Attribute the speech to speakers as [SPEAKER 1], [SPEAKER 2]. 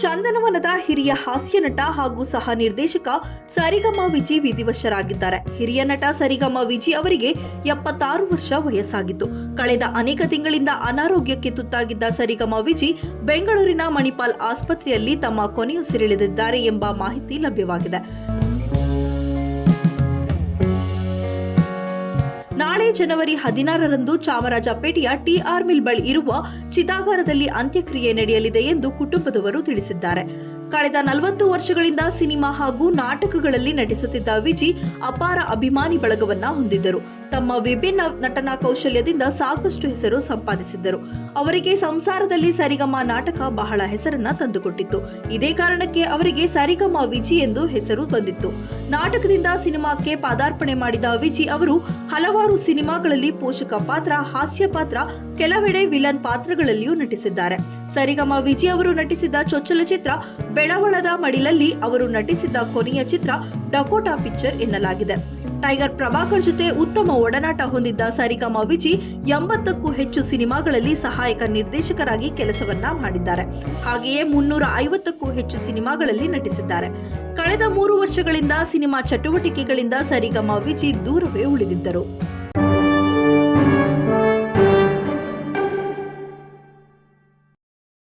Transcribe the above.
[SPEAKER 1] ಖ್ಯಾತಿಯ ಹಾಸ್ಯ ನಟ ಹಾಗೂ ಸಹ ನಿರ್ದೇಶಕ ಸರಿಗಮ ವಿಜಿ ವಿಧಿವಶರಾಗಿದ್ದಾರೆ. ಹಿರಿಯ ನಟ ಸರಿಗಮ ವಿಜಿ ಅವರಿಗೆ ಎಪ್ಪತ್ತಾರು ವರ್ಷ ವಯಸ್ಸಾಗಿತ್ತು. ಕಳೆದ ಅನೇಕ ತಿಂಗಳಿಂದ ಅನಾರೋಗ್ಯಕ್ಕೆ ತುತ್ತಾಗಿದ್ದ ಸರಿಗಮ ವಿಜಿ ಬೆಂಗಳೂರಿನ ಮಣಿಪಾಲ್ ಆಸ್ಪತ್ರೆಯಲ್ಲಿ ತಮ್ಮ ಕೊನೆಯುಸಿರೆಳೆದಿದ್ದಾರೆ ಎಂಬ ಮಾಹಿತಿ ಲಭ್ಯವಾಗಿದೆ. ನಾಳೆ ಜನವರಿ ಹದಿನಾರರಂದು ಚಾಮರಾಜಪೇಟೆಯ ಟಿಆರ್ ಮಿಲ್ ಬಳಿ ಇರುವ ಚಿತಾಗಾರದಲ್ಲಿ ಅಂತ್ಯಕ್ರಿಯೆ ನಡೆಯಲಿದೆ ಎಂದು ಕುಟುಂಬದವರು ತಿಳಿಸಿದ್ದಾರೆ. ಕಳೆದ ನಲವತ್ತು ವರ್ಷಗಳಿಂದ ಸಿನಿಮಾ ಹಾಗೂ ನಾಟಕಗಳಲ್ಲಿ ನಟಿಸುತ್ತಿದ್ದ ವಿಜಿ ಅಪಾರ ಅಭಿಮಾನಿ ಬಳಗವನ್ನ ಹೊಂದಿದ್ದರು. ತಮ್ಮ ವಿಭಿನ್ನ ನಟನಾ ಕೌಶಲ್ಯದಿಂದ ಸಾಕಷ್ಟು ಹೆಸರು ಸಂಪಾದಿಸಿದ್ದರು. ಅವರಿಗೆ ಸಂಸಾರದಲ್ಲಿ ಸರಿಗಮ ನಾಟಕ ಬಹಳ ಹೆಸರನ್ನ ತಂದುಕೊಟ್ಟಿತ್ತು. ಇದೇ ಕಾರಣಕ್ಕೆ ಅವರಿಗೆ ಸರಿಗಮ ವಿಜಿ ಎಂದು ಹೆಸರು ಬಂದಿತ್ತು. ನಾಟಕದಿಂದ ಸಿನಿಮಾಕ್ಕೆ ಪಾದಾರ್ಪಣೆ ಮಾಡಿದ ವಿಜಿ ಅವರು ಹಲವಾರು ಸಿನಿಮಾಗಳಲ್ಲಿ ಪೋಷಕ ಪಾತ್ರ, ಹಾಸ್ಯ ಪಾತ್ರ, ಕೆಲವೆಡೆ ವಿಲನ್ ಪಾತ್ರಗಳಲ್ಲಿಯೂ ನಟಿಸಿದ್ದಾರೆ. ಸರಿಗಮ ವಿಜಿ ಅವರು ನಟಿಸಿದ ಚೊಚ್ಚಲ ಚಿತ್ರ ಬೆಳವಳದ ಮಡಿಲಲ್ಲಿ ಅವರು ನಟಿಸಿದ ಕೊನೆಯ ಚಿತ್ರ ಡಕೋಟಾ ಪಿಕ್ಚರ್ ಎನ್ನಲಾಗಿದೆ. ಟೈಗರ್ ಪ್ರಭಾಕರ್ ಜೊತೆ ಉತ್ತಮ ಒಡನಾಟ ಹೊಂದಿದ್ದ ಸರಿಗಮ ವಿಜಿ ಎಂಬತ್ತಕ್ಕೂ ಹೆಚ್ಚು ಸಿನಿಮಾಗಳಲ್ಲಿ ಸಹಾಯಕ ನಿರ್ದೇಶಕರಾಗಿ ಕೆಲಸವನ್ನ ಮಾಡಿದ್ದಾರೆ. ಹಾಗೆಯೇ ಮುನ್ನೂರ ಐವತ್ತಕ್ಕೂ ಹೆಚ್ಚು ಸಿನಿಮಾಗಳಲ್ಲಿ ನಟಿಸಿದ್ದಾರೆ. ಕಳೆದ ಮೂರು ವರ್ಷಗಳಿಂದ ಸಿನಿಮಾ ಚಟುವಟಿಕೆಗಳಿಂದ ಸರಿಗಮ ವಿಜಿ ದೂರವೇ ಉಳಿದಿದ್ದರು.